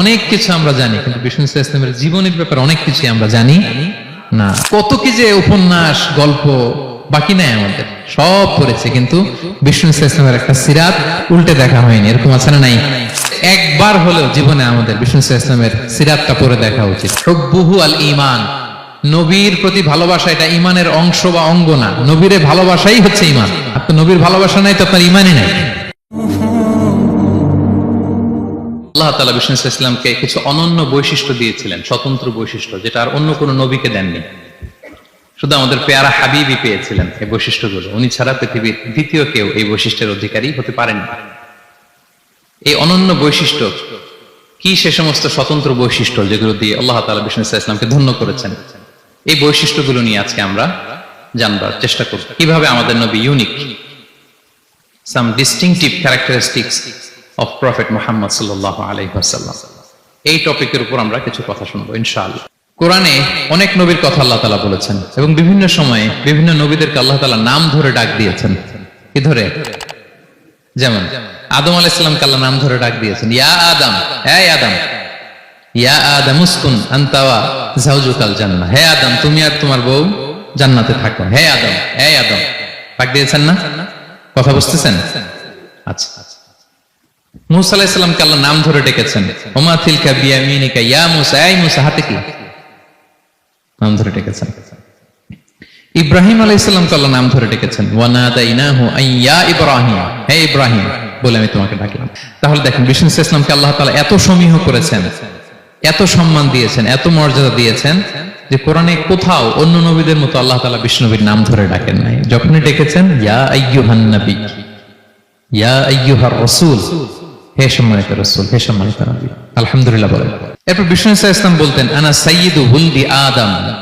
অনেক কিছু আমরা জানি, কিন্তু বিষ্ণু ইসলামের জীবনের ব্যাপারে অনেক কিছু আমরা জানি না। কত কি যে উপন্যাস, গল্প বাকি নাই আমাদের, সব পড়েছে, কিন্তু বিষ্ণু ইসলামের একটা সিরাত উল্টে দেখা হয়নি, এরকম আছে না নাই? একবার হলেও জীবনে আমাদের বিষ্ণু ইসলামের সিরাতটা পড়ে দেখা উচিত। হব্বুহু আল ইমান নবীর প্রতি ভালোবাসা এটা ইমানের অংশ বা অঙ্গ না, নবীরে ভালোবাসাই হচ্ছে ইমান আপনার নবীর ভালোবাসা নাই, তো আপনার ইমানই নাই। আল্লাহ তালা বিষ্ণু ইসলামকে কিছু অনন্য বৈশিষ্ট্য দিয়েছিলেন, স্বতন্ত্র বৈশিষ্ট্য, যেটা আর অন্য কোনো নবীকে দেননি। শুধু আমাদের পেয়ারা হাবিবই পেয়েছিলেন এই বৈশিষ্ট্যগুলো। উনি ছাড়া পৃথিবীর দ্বিতীয় কেউ এই বৈশিষ্ট্যের অধিকারী হতে পারেন এই অনন্য বৈশিষ্ট্য কি সে সমস্ত স্বতন্ত্র বৈশিষ্ট্য যেগুলো দিয়ে আল্লাহ তালা বিষ্ণু ইসলামকে ধন্য করেছেন, এই বৈশিষ্ট্যগুলো নিয়ে আজকে আমরা জানবার চেষ্টা করব। কীভাবে আমাদের নবী unique some distinctive characteristics of prophet Muhammad সাল্লাহ আলহিহাসাল্লাম এই টপিকের উপর আমরা কিছু কথা শুনব, ইনশাআল্লাহ। কোরআনে অনেক নবীর কথা আল্লাহ তালা বলেছেন এবং বিভিন্ন সময়ে বিভিন্ন নবীদেরকে আল্লাহ তালা নাম ধরে ডাক দিয়েছেন। কি ধরে? যেমন, আদম আলাইসাল্লামকে আল্লাহ নাম ধরে ডাক দিয়েছেন। ইয়া আদম হ্যাঁ আদম, ইয়া আদম আন্তাওয়া জান্নাহ। হে আদম, তুমি আর তোমার বউ জান্নাতে থাকো। হে আদম হে আদম, ডাক দিয়েছেন না? কথা বুঝতেছেন? আচ্ছা। মুসা আলাইসাল্লামকে আল্লাহ নাম ধরে ডেকেছেন। ওমা থিলকা বিয়ামিনিকা, ইয়া মুসা, এই মুসা, হাতে কি? নাম ধরে ডেকেছেন। ইব্রাহিম আলাইসাল্লামকে আল্লাহ নাম ধরে ডেকেছেন। ওয়ানাদাইনাহু আইয়া ইব্রাহিম। হে ইব্রাহিম, বলে আমি তোমাকে ডাকলাম। তাহলে দেখেন, বিষ্ণু ইসলামকে আল্লাহ তাআলা এত সমীহ করেছেন, এত সম্মান দিয়েছেন, এত মর্যাদা দিয়েছেন যে কোরআনে কোথাও অন্য নবীদের মতো আল্লাহ তাআলা বিষ্ণুবীর নাম ধরে ডাকেন নাই। যখনই ডেকেছেন, ইয়া আইয়ুহান নবী, ইয়া আইয়ুহার রাসূল হে সম্মানিত রাসূল হে সম্মানিত নবী আলহামদুলিল্লাহ বলেন। এরপর বিষ্ণু ইসলাম বলতেন আনা হুলদি আদম।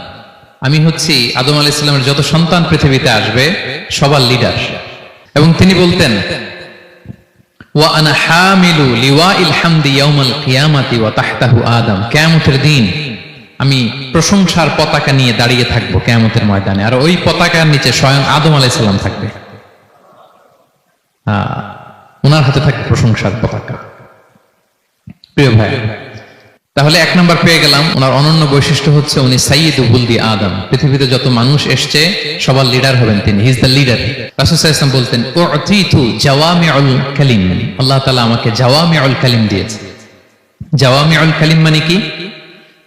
আমি হচ্ছি আদম আলাইহিস সালামের যত সন্তান পৃথিবীতে আসবে সবার লিডার এবং তিনি বলতেন দিন আমি প্রশংসার পতাকা নিয়ে দাঁড়িয়ে থাকব কিয়ামতের ময়দানে। আর ওই পতাকার নিচে স্বয়ং আদম আলাইহিস সালাম থাকবে। আহ, ওনার হাতে থাকে প্রশংসার পতাকা। প্রিয় ভাই, তাহলে এক নম্বর পেয়ে গেলাম। ওনার অনন্য বৈশিষ্ট্য হচ্ছে উনি সাইয়িদ বুলদি আদম। পৃথিবীতে যত মানুষ এসছে, সবার লিডার হবেন তিনি। হিজ দ্য লিডার রাসুসাইসলাম বলতেন ও অতীতু জাওয়ামিউল কালিম। আল্লাহ তালা আমাকে জাওয়ামিউল কালিম দিয়েছে। জাওয়ামিউল কালিম মানে কি?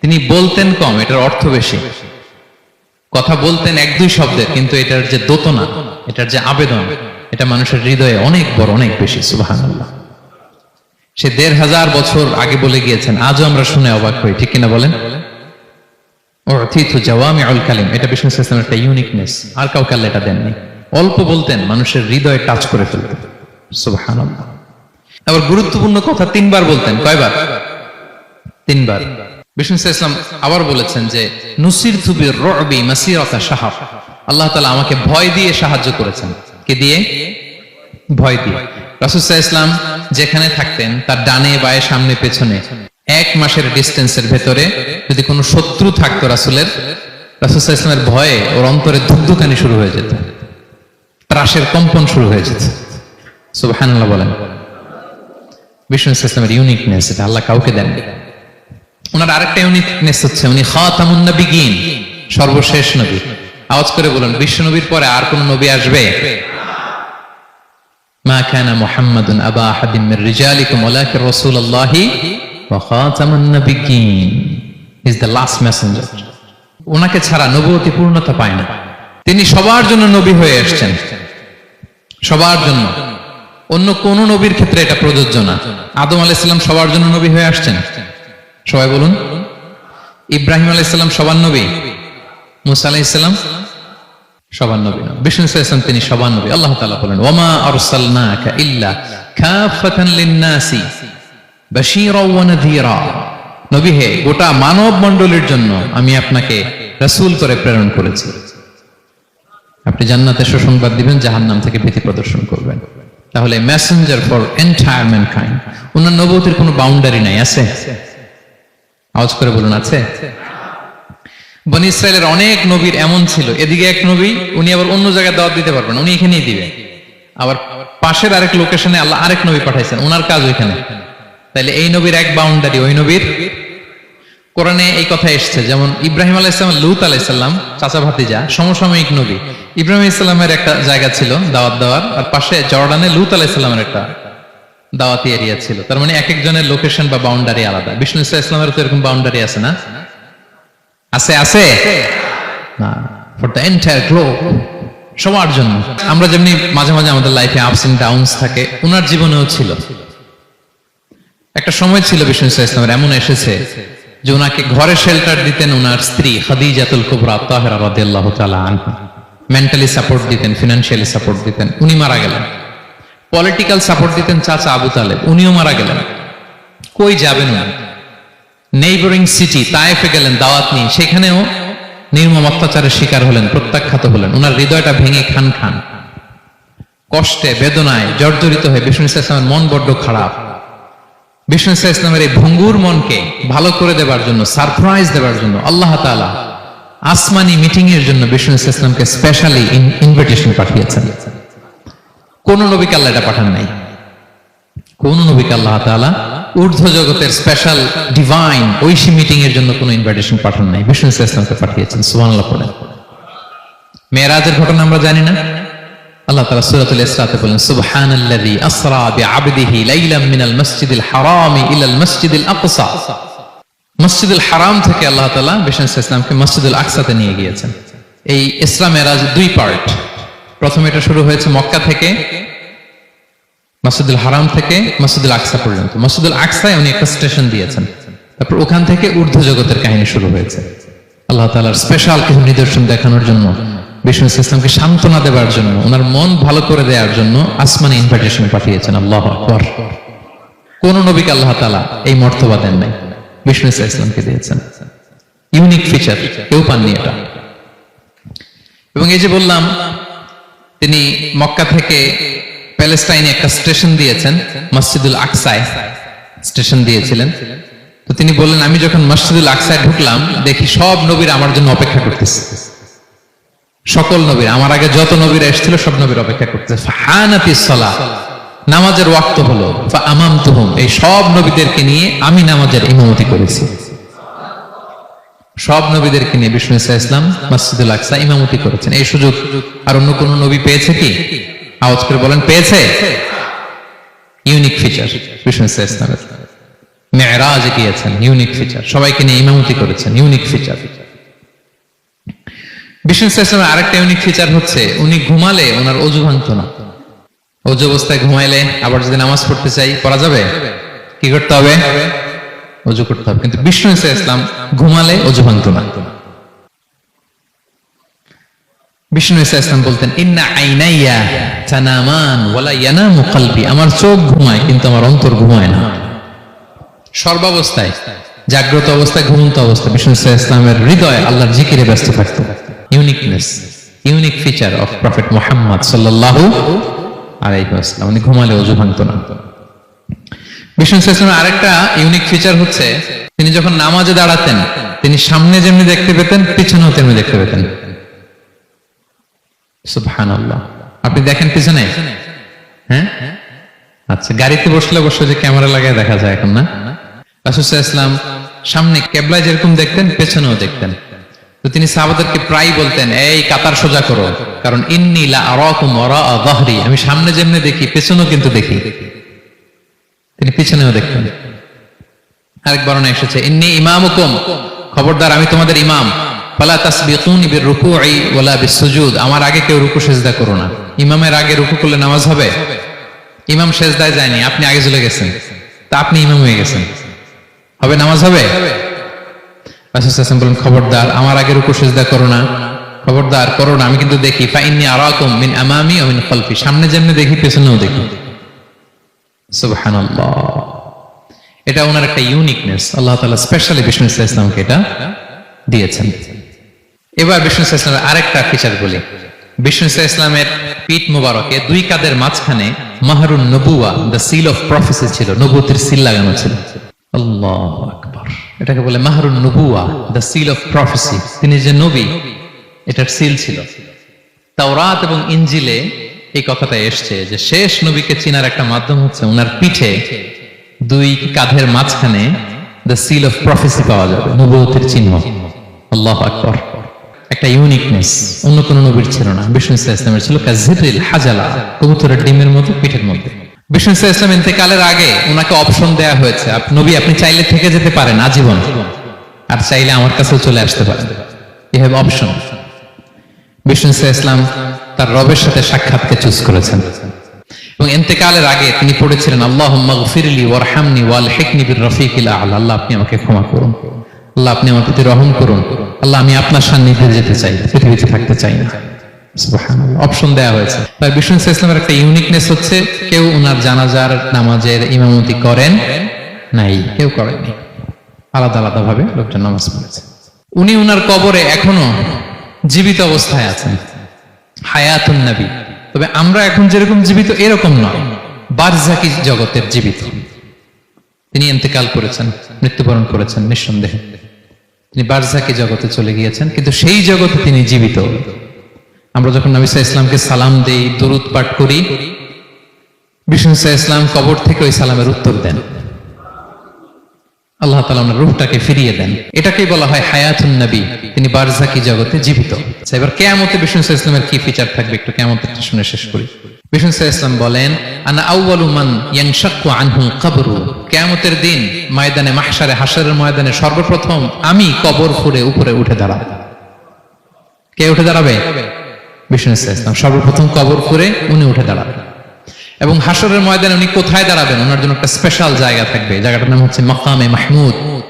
তিনি বলতেন কম, এটার অর্থ বেশি। কথা বলতেন এক দুই শব্দের, কিন্তু এটার যে দোতনা, এটার যে আবেদন এটা মানুষের হৃদয়ে অনেক বড়, অনেক বেশি সুবাহান সে দেড় হাজার বছর আগে বলে গিয়েছেন, আজও আমরা শুনে অবাক হই, ঠিক কিনা বলেন? আল্লাহ আবার বলেছেন যে নুসির আল্লাহ তালা আমাকে ভয় দিয়ে সাহায্য করেছেন। কে দিয়ে ভয় দিয়ে। রাসুসাহ ইসলাম যেখানে থাকতেন, তার ডানে বায়ে সামনে পেছনে এক মাসের ডিস্টেন্সের ভেতরে যদি কোনো শত্রু থাকতো রাসুলের রাসুসাহ ইসলামের ভয়ে ওর অন্তরে ধুকধুকানি শুরু হয়ে যেত। ত্রাসের কম্পন শুরু হয়ে যেত। সুবহানাল্লাহ বলেন। বিষ্ণু ইসলামের ইউনিকনেস এটা, আল্লাহ কাউকে দেননি। ওনার আরেকটা ইউনিকনেস হচ্ছে, উনি খাতামুন নবিগিন, সর্বশেষ নবী। আওয়াজ করে বলুন বিশ্ব নবীর পরে আর কোন নবী আসবে? মা কানা মুহাম্মাদুন আবা আহাদিন মির রিজালিকুম, ওয়ালাকিন ওয়া খাতামুন ইজ লাস্ট মেসেঞ্জার ওনাকে ছাড়া নবুয়তি পূর্ণতা পায় না। তিনি সবার জন্য নবী হয়ে এসেছেন। সবার জন্য। অন্য কোন নবীর ক্ষেত্রে এটা প্রযোজ্য না। আদম আলাইসাল্লাম সবার জন্য নবী হয়ে আসছেন। সবাই বলুন। ইব্রাহিম আলাইসাল্লাম সবার নবী। মুসা আলাইসাল্লাম গোটা মানব মণ্ডলীর জন্য আমি আপনাকে রাসূল করে প্রেরণ করেছি। আপনি জান্নাতে সুসংবাদ দিবেন, জাহান্নাম থেকে ভীতি প্রদর্শন করবেন। তাহলে মেসেঞ্জার ফর এন্টায়ার ম্যানকাইন্ড ওনার নবতির কোনো বাউন্ডারি নাই, আছে? আওয়াজ করে বলুন, আছে? বনি ইসরায়েলের অনেক নবীর এমন ছিল। এদিকে এক নবী, উনি আবার অন্য জায়গায় দাওয়াত দিতে পারবেন উনি এখানেই দিবে। আবার পাশের আরেক লোকেশনে আল্লাহ আরেক নবী পাঠাইছেন ওনার কাজ ওইখানে। তাহলে এই নবীর এক বাউন্ডারি ওই নবীর কোরআনে এই কথা এসছে, যেমন ইব্রাহিম আলাইসালাম লুত আলাইসাল্লাম চাচা ভাতিজা, সমসাময়িক নবী। ইব্রাহিম ইসলামের একটা জায়গা ছিল দাওয়াত দেওয়ার, আর পাশে জর্ডানে লুত আলাইসাল্লামের একটা দাওয়াতি এরিয়া ছিল। তার মানে এক একজনের লোকেশন বা বাউন্ডারি আলাদা। বিষ্ণু ইসলাম ইসলামের তো এরকম বাউন্ডারি আছে না? আছে আছে? না ফর দ্য এন্টায়ার গ্লোব সবার জন্য। আমরা যেমনি মাঝে মাঝে আমাদের লাইফে আপস এন্ড ডাউনস থাকে ওনার জীবনেও ছিল। একটা সময় ছিল বিষ্ণু ইসলাম ইসলামের, এমন এসেছে যে ওনাকে ঘরে শেল্টার দিতেন ওনার স্ত্রী খাদিজাতুল কুবরা তাহেরা রাদিয়াল্লাহু তাআলা আনহা। মেন্টালি সাপোর্ট দিতেন ফিনান্সিয়ালি সাপোর্ট দিতেন, উনি মারা গেলেন। পলিটিক্যাল সাপোর্ট দিতেন চাচা আবু তালেব, উনিও মারা গেলেন। কই যাবেন উনি? নেইবরিং সিটি তায়েফে গেলেন, দাওয়াত নিয়ে। সেখানেও নির্মম অত্যাচারের শিকার হলেন, প্রত্যাখ্যাত হলেন। ওনার হৃদয়টা ভেঙে খান খান। কষ্টে, বেদনায় জর্জরিত হয়ে বিষ্ণু ইসলামের মন বড্ড খারাপ। বিষ্ণু ইসলামের এই ভঙ্গুর মনকে ভালো করে দেবার জন্য, সারপ্রাইজ দেবার জন্য, আল্লাহ তাআলা আসমানি মিটিং এর জন্য বিষ্ণু ইসলামকে স্পেশালি ইনভিটেশন পাঠিয়েছেন। কোন নবীকে আল্লাহ এটা পাঠান নাই। কোন নবীকে আল্লাহ তাআলা ঊর্ধ্ব জগতের স্পেশাল ডিভাইন ঐশী মিটিং এর জন্য কোনো ইনভাইটেশন পাঠান নাই। বিষ্ণু ইসলামকে পাঠিয়েছেন, সুবহানাল্লাহ মেরাজের ঘটনা আমরা জানি না। আল্লাহ তাআলা সূরাতুল ইসরাতে বলেন, সুবহানাল্লাযী আসরা বিআবদিহি লাইলাম মিনাল মাসজিদিল হারাম ইলাল মাসজিদিল আকসা। মসজিদুল হারাম থেকে আল্লাহ তাআলা বিষ্ণু ইসলামকে মসজিদুল আকসাতে নিয়ে গিয়েছেন। এই ইসরা মেরাজ দুই পার্ট প্রথম এটা শুরু হয়েছে মক্কা থেকে মসজিদুল হারাম থেকে মসজিদুল আকসা পর্যন্ত। মসজিদুল আকসায় উনি একটা স্টেশন দিয়েছেন। তারপর ওখান থেকে ঊর্ধ্ব জগতের কাহিনী শুরু হয়েছে। আল্লাহ তালার স্পেশাল কিছু নিদর্শন দেখানোর জন্য, বিষ্ণু ইসলামকে সান্ত্বনা দেওয়ার জন্য, ওনার মন ভালো করে দেওয়ার জন্য আসমানে ইনভাইটেশন পাঠিয়েছেন। আল্লাহ আকবর। কোন নবীকে আল্লাহ তালা এই মর্তবা দেন নাই। বিষ্ণু ইসলামকে দিয়েছেন। ইউনিক ফিচার কেউ পাননি এটা। এবং এই যে বললাম, তিনি মক্কা থেকে প্যালেস্টাইনে একটা স্টেশন দিয়েছেন, মসজিদুল আকসায় স্টেশন দিয়েছিলেন। তো তিনি বললেন, আমি যখন মসজিদুল আকসায় ঢুকলাম, দেখি সব নবীর আমার জন্য অপেক্ষা করতেছে। সকল নবীর, আমার আগে যত নবীরা এসেছিল, সব নবীর অপেক্ষা করতেছে। সলা, নামাজের ওয়াক্ত হলো। আমাম তুহুম এই সব নবীদেরকে নিয়ে আমি নামাজের ইমামতি করেছি। সব নবীদেরকে নিয়ে বিষ্ণু ইসা ইসলাম মসজিদুল আকসা ইমামতি করেছেন। এই সুযোগ আর অন্য কোন নবী পেয়েছে কি? আওয়াজ করে বলেন, পেয়েছে? ইউনিক ফিচার বিষ্ণু ইসা ইসলামের মেয়েরাজ গিয়েছেন ইউনিক ফিচার সবাইকে নিয়ে ইমামতি করেছেন ইউনিক ফিচার বিষ্ণু ইসা ইসলামের আরেকটা ইউনিক ফিচার হচ্ছে, উনি ঘুমালে ওনার অজু ভাঙতো না। অজু অবস্থায় ঘুমাইলে আবার যদি নামাজ পড়তে চাই, পড়া যাবে? কি করতে হবে? অজু করতে হবে। কিন্তু বিষ্ণু ইসা ইসলাম ঘুমালে অজু ভাঙতো না। বিষ্ণু বলতেন, ইন্না আইনাইয়া আমার চোখ ঘুমায়, কিন্তু আমার অন্তর ঘুমায় না। সর্বাবস্থায়, জাগ্রত ঘুমন্ত অবস্থায় বিষ্ণু ইসলামের হৃদয় আল্লাহর জিকিরে ব্যস্ত uniqueness unique feature of prophet Muhammad উনি ঘুমালে অজু ভাঙতো না। বিষ্ণু আরেকটা ইউনিক ফিচার হচ্ছে, তিনি যখন নামাজে দাঁড়াতেন, তিনি সামনে যেমনি দেখতে পেতেন, পিছনেও তেমনি দেখতে পেতেন। সুবহানাল্লাহ। আপনি দেখেন পিছনে? হ্যাঁ? আচ্ছা গাড়িতে বসলে বসে যে ক্যামেরা লাগায় দেখা যায় এখন, না? রাসূলুল্লাহ ইসলাম সামনে কেবলায় যেরকম দেখতেন, পেছনেও দেখতেন। তো তিনি সাহাবাদেরকে প্রায় বলতেন, এই কাতার সোজা করো, কারণ ইন্নি লা আরাকুম ওয়ারা যাহরি। আমি সামনে যেমনি দেখি, পেছনেও কিন্তু দেখি। তিনি পিছনেও দেখতেন। আরেক বর্ণনা এসেছে, ইন্নি ইমামুকুম। খবরদার, আমি তোমাদের ইমাম। ফালা তাসবিকুনি বিররুকুই ওয়ালা বিসসুজুদ আমার আগে কেউ রুকু সেজদা করো না। ইমামের আগে রুকু করলে নামাজ হবে? ইমাম সেজদায় যায়নি, আপনি আগে চলে গেছেন। তা আপনি ইমাম হয়ে গেছেন। হবে নামাজ হবে? বলেন, খবরদার, আমার আগে রুকু সেজদা করো না। খবরদার, করো না। আমি কিন্তু দেখি ফা ইন্নী আরাকুম মিন আমামি ওয়া মিন খালফি। সামনে যেমনি দেখি, পেছনেও দেখি। সুবহানাল্লাহ। এটা ওনার একটা ইউনিকনেস আল্লাহ তাআলা স্পেশালি বিষ্ণু ইসলামকে এটা দিয়েছেন। এবার বিষ্ণু ইসলামের আরেকটা ফিচার বলি। বিষ্ণু ইসলামের পিঠ মুবারকে দুই কাদের মাঝখানে মাহরুন নবুয়া দ্য সিল অফ প্রফেসি ছিল নবুতের সিল লাগানো ছিল। এটাকে বলে মাহরুন নবুয়া দ্য সিল অফ প্রফেসি তিনি যে নবী, এটার সিল ছিল। তাওরাত এবং ইঞ্জিলে এই কথাটা এসছে যে শেষ নবীকে চিনার একটা মাধ্যম হচ্ছে ওনার পিঠে দুই কাঁধের মাঝখানে দ্য সিল অফ প্রফেসি পাওয়া যাবে, নবুয়তের চিহ্ন। আল্লাহ আকবর। একটা ইউনিকনেস অন্য কোন নবীর ছিল না। বিষ্ণু ইসলামের ছিল কাজিরিল হাজালা, কবুতরের ডিমের মতো, পিঠের মধ্যে। বিষ্ণু ইসলাম ইন্তেকালের আগে ওনাকে অপশন দেয়া হয়েছে নবী, আপনি চাইলে থেকে যেতে পারেন, আজীবন। আর চাইলে আমার কাছেও চলে আসতে পারেন। ইউ হ্যাভ অপশন বিষ্ণু ইসা ইসলাম তার রবের সাথে সাক্ষাৎকে চুজ করেছেন। এবং এতেকালের আগে তিনি পড়েছিলেন আল্লাহ ফিরলি ওয়ারহামনি ওয়াল হেকনি আল আল্লাহ আপনি আমাকে ক্ষমা করুন। আল্লাহ আপনি আমার প্রতি রহম করুন। আল্লাহ আমি আপনার সান্নিধ্যে যেতে চাই, পৃথিবীতে থাকতে চাই না। অপশন দেয়া হয়েছে। তাই বিষ্ণু ইসলামের একটা ইউনিকনেস হচ্ছে, কেউ উনার জানাজার নামাজের ইমামতি করেন নাই, কেউ করেনি আলাদা আলাদা ভাবে লোকটা নামাজ পড়েছে। উনি উনার কবরে এখনও জীবিত অবস্থায় আছেন। হায়াতুন নবী। তবে আমরা এখন যেরকম জীবিত, এরকম নয় বারজাকি জগতের জীবিত। তিনি ইন্তেকাল করেছেন, মৃত্যুবরণ করেছেন নিঃসন্দেহে। তিনি বারজাকি জগতে চলে গিয়েছেন কিন্তু সেই জগতে তিনি জীবিত। আমরা যখন নবী সাল্লাল্লাহু ইসলামকে সালাম দেই দরুদ পাঠ করি বিষ্ণু সাল্লাল্লাহু ইসলাম কবর থেকে ওই সালামের উত্তর দেন। আল্লাহ তালা ওনার রূহটাকে ফিরিয়ে দেন। এটাকেই বলা হয় হায়াতুন নবী। তিনি বারজাকি জগতে জীবিত। আচ্ছা, এবার কেয়ামতে বিষ্ণু সাল্লাল্লাহু ইসলামের কি ফিচার থাকবে একটু কেয়ামত শুনে শেষ করি। বলেন দিন ময়দানে, মাহশারে, হাশরের ময়দানে সর্বপ্রথম আমি কবর ফুরে উপরে উঠে দাঁড়াবো। কে উঠে দাঁড়াবে? সর্বপ্রথম কবর উনি উঠে দাঁড়াবেন এবং হাসরের ময়দানে উনি কোথায় দাঁড়াবেন? ওনার জন্য একটা স্পেশাল জায়গা থাকবে। জায়গাটার নাম হচ্ছে মকামে মাহমুদ।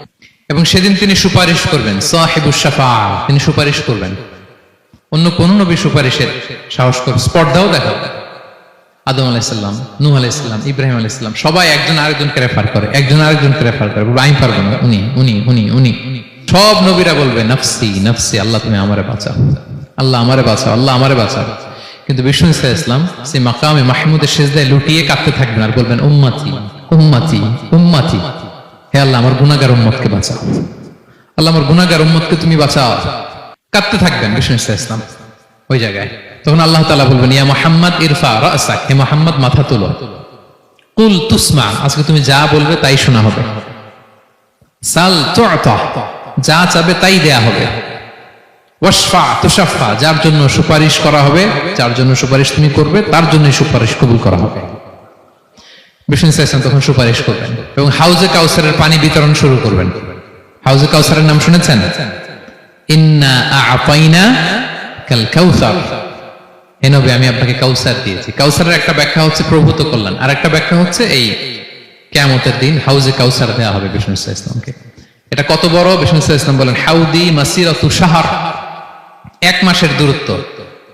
এবং সেদিন তিনি সুপারিশ করবেন, সাহেবুস শাফা, তিনি সুপারিশ করবেন। অন্য কোন নবী সুপারিশের সাহস করবে। স্পর্ধাও দেখাবে। আদম আলাইসাল্লাম নূহ আলাইসাল্লাম ইব্রাহিম আলাইসাল্লাম সবাই একজন আরেকজনকে রেফার করে, একজন আরেকজনকে রেফার করে। আমি পারব না। উনি উনি উনি উনি। সব নবীরা বলবে, নফসি নফসি, আল্লাহ তুমি আমারে বাঁচাও। আল্লাহ আমারে বাঁচাও, আল্লাহ আমারে বাঁচাও। কিন্তু বিষ্ণু ইসা ইসলাম সেই মাকামে মাহমুদের শেষদায় লুটিয়ে কাঁদতে থাকবেন আর বলবেন, উম্মাতি উম্মাতি উম্মাতি। হে আল্লাহ, আমার গুনাগার উম্মতকে বাঁচাও। আল্লাহ, আমার গুনাগার উম্মতকে তুমি বাঁচাও। কাঁদতে থাকবেন বিষ্ণু ইসা ইসলাম ওই জায়গায়। তখন আল্লাহ তালা বলবেন, ইয়া মোহাম্মদ, ইরফা রাসাক, হে মোহাম্মদ, মাথা তোলো। কুল তুসমা, আজকে তুমি যা বলবে তাই শোনা হবে। সাল যা চাবে তাই দেয়া হবে। ওয়াশফা, তুশাফা, যার জন্য সুপারিশ করা হবে, যার জন্য সুপারিশ তুমি করবে, তার জন্যই সুপারিশ কবুল করা হবে। বিষ্ণু ইসলাম তখন সুপারিশ করবেন এবং হাউজে কাউসারের পানি বিতরণ শুরু করবেন। হাউজে কাউসারের নাম শুনেছেন? ইন্না আপাইনা কাল কাউসার হে আমি আপনাকে কাউসার দিয়েছি। কাউসারের একটা ব্যাখ্যা হচ্ছে প্রভূত কল্যাণ। আর একটা ব্যাখ্যা হচ্ছে এই কেয়ামতের দিন হাউজে কাউসার দেওয়া হবে বিষ্ণু ইসলামকে এটা কত বড়? বিষ্ণু ইসলাম বলেন, হাউদি মাসির শাহর। এক মাসের দূরত্ব।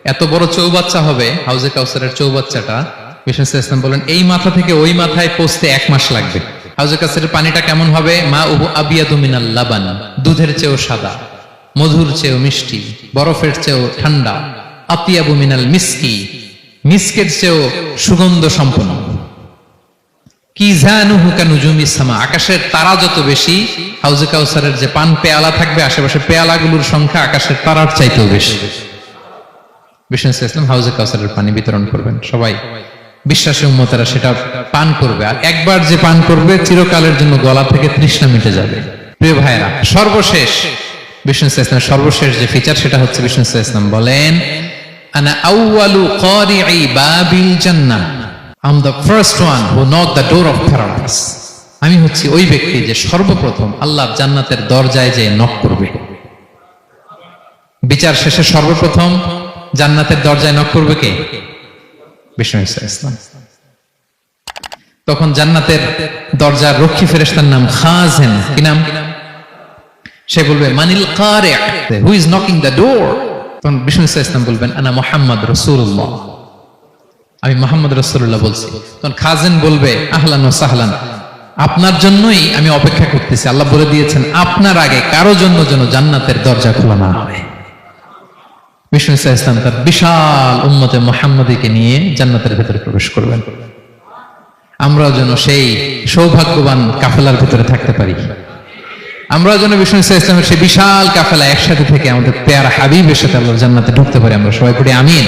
এত বড় চৌবাচ্চা হবে হাউজে কাউসারের চৌবাচ্চাটা। বিষ্ণু ইসলাম বলেন, এই মাথা থেকে ওই মাথায় পৌঁছতে এক মাস লাগবে। হাউজে কাউসারের পানিটা কেমন হবে? মা উহু আবিয়াদু মিনাল লাবান। দুধের চেয়েও সাদা, মধুর চেয়েও মিষ্টি, বরফের চেয়েও ঠান্ডা। আতিয়াবু মিনাল মিসকি, মিসকের চেয়েও সুগন্ধ সম্পন্ন। আকাশের তারা যত বেশি, হাউজে কাউসারের যে পান পেয়ালা থাকবে, আশেপাশে পেয়ালাগুলোর সংখ্যা আকাশের তারার চাইতেও বেশি। ইসলাম হাউজে কাউসারের পানি বিতরণ করবেন, সবাই। বিশ্বাসী উম্মতেরা সেটা পান করবে, আর একবার যে পান করবে, চিরকালের জন্য গলা থেকে তৃষ্ণা মিটে যাবে। প্রিয় ভাইরা সর্বশেষ, বিষ্ণু সর্বশেষ যে ফিচার সেটা হচ্ছে বিষ্ণু ইসলাম বলেন আনা আউয়ালু কারিই বাবিল জান্নাহ প্যারাডাইস আমি হচ্ছি ওই ব্যক্তি যে সর্বপ্রথম আল্লাহর জান্নাতের দরজায় যে নক করবে। বিচার শেষে সর্বপ্রথম জান্নাতের দরজায় নক করবে কে? ইসলাম। তখন জান্নাতের দরজার রক্ষী ফেরেস্তার নাম খাজেন। কি নাম? সে বলবে, মানিল কারে। Who is knocking the door তখন বিষ্ণু ঈসা ইসলাম বলবেন, আনা মোহাম্মদ রসুল্লাহ আমি মোহাম্মদ রসুল্লাহ বলছি। তখন খাজেন বলবে, আহলান ও সাহলান, আপনার জন্যই আমি অপেক্ষা করতেছি। আল্লাহ বলে দিয়েছেন, আপনার আগে কারও জন্য যেন জান্নাতের দরজা খোলা না হয়। বিষ্ণু ইসা ইসলাম তার বিশাল উম্মতে মোহাম্মদীকে নিয়ে জান্নাতের ভেতরে প্রবেশ করবেন। আমরাও যেন সেই সৌভাগ্যবান কাফেলার ভিতরে থাকতে পারি। আমরাও যেন বিষ্ণু ইসা ইসলামের সেই বিশাল কাফেলা একসাথে থেকে আমাদের পেয়ারা হাবিবের সাথে আল্লাহ জান্নাতে ঢুকতে পারি, আমরা সবাই পড়ি আমিন।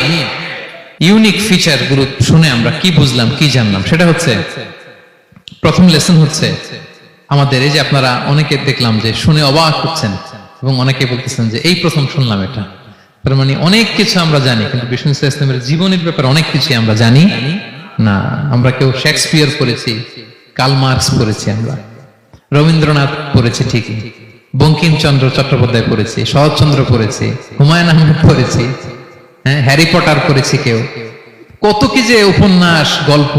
ইউনিক ফিচারগুলো শুনে আমরা কি বুঝলাম, কি জানলাম? সেটা হচ্ছে, প্রথম লেসন হচ্ছে, আমাদের এই যে আপনারা অনেকে দেখলাম যে শুনে অবাক হচ্ছেন এবং অনেকে বলতেছেন যে এই প্রথম শুনলাম এটা। তার মানে অনেক কিছু আমরা জানি, কিন্তু বিষ্ণু ইসা ইসলামের জীবনের ব্যাপারে অনেক কিছু আমরা জানি। না, আমরা কেউ শেক্সপিয়ার পড়েছি কাল মার্কস পড়েছি আমরা। রবীন্দ্রনাথ পড়েছে ঠিকই বঙ্কিমচন্দ্র চট্টোপাধ্যায় পড়েছে, শরৎচন্দ্র পড়েছে, হুমায়ুন আহমেদ পড়েছি হ্যাঁ হ্যারি পটার পড়েছি কেউ। কত কি যে উপন্যাস, গল্প,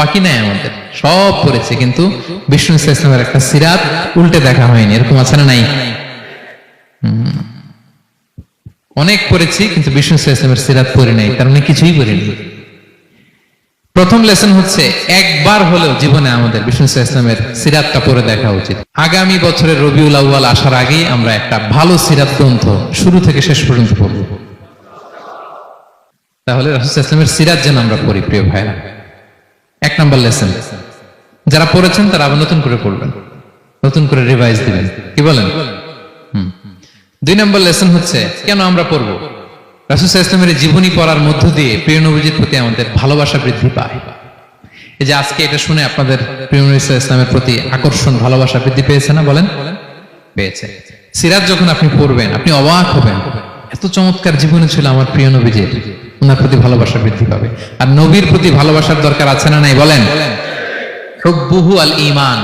বাকি নাই আমাদের, সব পড়েছে কিন্তু বিষ্ণু ইসা ইসলামের একটা সিরাত উল্টে দেখা হয়নি, এরকম আছে না নাই। অনেক পড়েছি কিন্তু বিষ্ণু ইসা ইসলামের সিরাত পড়ি নাই, তার মানে কিছুই পড়িনি। প্রথম লেসন হচ্ছে একবার হলেও জীবনে আমাদের বিষ্ণু ইসা ইসলামের সিরাতটা পড়ে দেখা উচিত। আগামী বছরের রবিউল আউ্বাল আসার আগেই আমরা একটা ভালো সিরাত গ্রন্থ শুরু থেকে শেষ পর্যন্ত পড়ব। তাহলে রাসুল ইসলামের সিরাত যেন আমরা পড়ি, প্রিয় ভাইরা এক নম্বর লেসন যারা পড়েছেন তারা আবার নতুন করে পড়বেন। নতুন করে রিভাইজ দিবেন। কি বলেন। দুই নম্বর লেসন হচ্ছে, কেন আমরা পড়ব? রাসুল ইসলামের জীবনী পড়ার মধ্য দিয়ে প্রিয় নবীজির প্রতি আমাদের ভালোবাসা বৃদ্ধি পায়। এই যে আজকে এটা শুনে আপনাদের প্রিয় নবী ইসলামের প্রতি আকর্ষণ, ভালোবাসা বৃদ্ধি পেয়েছে না বলেন? পেয়েছে। সিরাজ যখন আপনি পড়বেন, আপনি অবাক হবেন, এত চমৎকার জীবনে ছিল আমার প্রিয় নবীজির ওনার প্রতি ভালোবাসা বৃদ্ধি পাবে। আর নবীর প্রতি ভালোবাসার দরকার আছে না নাই বলেন? হব্বুহু আল ইমান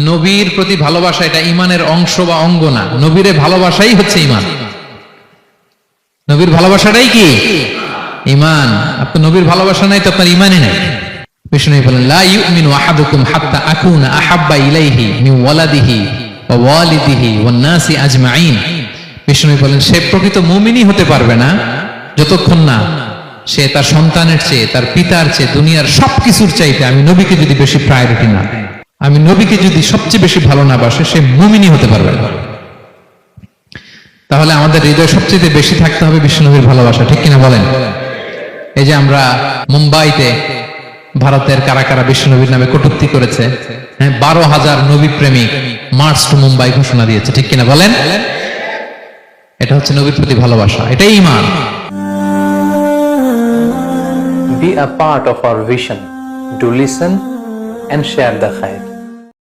নবীর প্রতি ভালোবাসা এটা ইমানের অংশ বা অঙ্গ না, নবীরে ভালোবাসাই হচ্ছে ইমান নবীর ভালোবাসাটাই কি? ইমান আপনার নবীর ভালোবাসা নাই তো আপনার ইমানই নাই। বলেন সে প্রকৃত মুমিনই হতে পারবে না, যতক্ষণ না সে তার সন্তানের চেয়ে, তার পিতার চেয়ে, দুনিয়ার সবকিছুর চাইতে আমি নবীকে যদি বেশি প্রায়োরিটি না আমি নবীকে যদি সবচেয়ে বেশি ভালো না বাসে, সে মুমিনই হতে পারবে না। তাহলে আমাদের হৃদয় সবচেয়ে বেশি থাকতে হবে বিষ্ণুনবীর ভালোবাসা, ঠিক কিনা বলেন এই যে আমরা মুম্বাইতে ভারতের কারা কারা বিষ্ণুনবীর নামে কটূক্তি করেছে হ্যাঁ বারো হাজার নবী প্রেমিক মার্চ টু মুম্বাই ঘোষণা দিয়েছে, ঠিক কিনা বলেন এটা হচ্ছে নবীর প্রতি ভালোবাসা, এটাই ইমান Be a part of our vision. Do listen and share the khair.